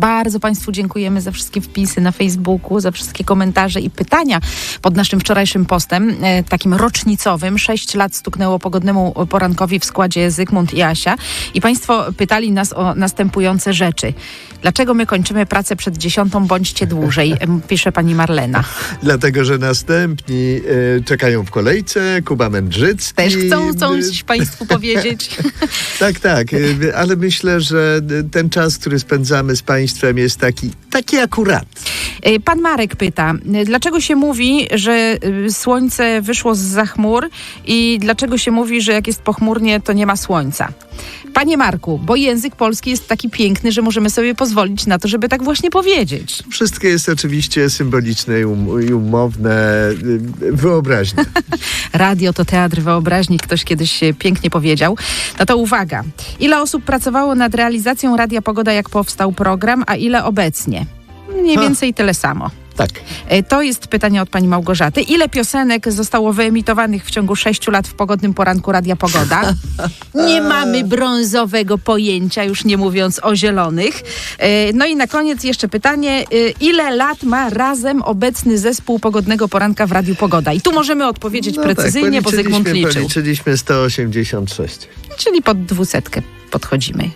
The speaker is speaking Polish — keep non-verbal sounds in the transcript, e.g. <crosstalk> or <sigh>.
Bardzo Państwu dziękujemy za wszystkie wpisy na Facebooku, za wszystkie komentarze i pytania pod naszym wczorajszym postem, e, takim rocznicowym. Sześć lat stuknęło pogodnemu porankowi w składzie Zygmunt i Asia. I Państwo pytali nas o następujące rzeczy. Dlaczego my kończymy pracę przed dziesiątą, bądźcie dłużej, em, pisze pani Marlena. Dlatego, że następni e, czekają w kolejce, Kuba Mędrzycki. Też chcą e, coś Państwu powiedzieć. <laughs> Tak, tak, e, ale myślę, że ten czas, który spędzamy z państwem jest taki, taki akurat. Y, Pan Marek pyta, y, dlaczego się mówi, że y, słońce wyszło z za chmur i dlaczego się mówi, że jak jest pochmurnie, to nie ma słońca? Panie Marku, bo język polski jest taki piękny, że możemy sobie pozwolić na to, żeby tak właśnie powiedzieć. Wszystko jest oczywiście symboliczne i, um, i umowne, e, wyobraźne. <laughs> Radio to teatr wyobraźni, ktoś kiedyś e, pięknie powiedział. No to uwaga. Ile osób pracowało nad realizacją Radia Pogoda, jak powstał program, a ile obecnie? Mniej Ha. więcej tyle samo. Tak. E, To jest pytanie od pani Małgorzaty. Ile piosenek zostało wyemitowanych w ciągu sześciu lat w pogodnym poranku Radia Pogoda? <laughs> Nie mamy brązowego pojęcia, już nie mówiąc o zielonych. E, No i na koniec jeszcze pytanie. e, Ile lat ma razem obecny zespół pogodnego poranka w Radiu Pogoda? I tu możemy odpowiedzieć No precyzyjnie, tak, bo Zygmunt liczył. Policzyliśmy 186. Czyli pod dwusetkę podchodzimy.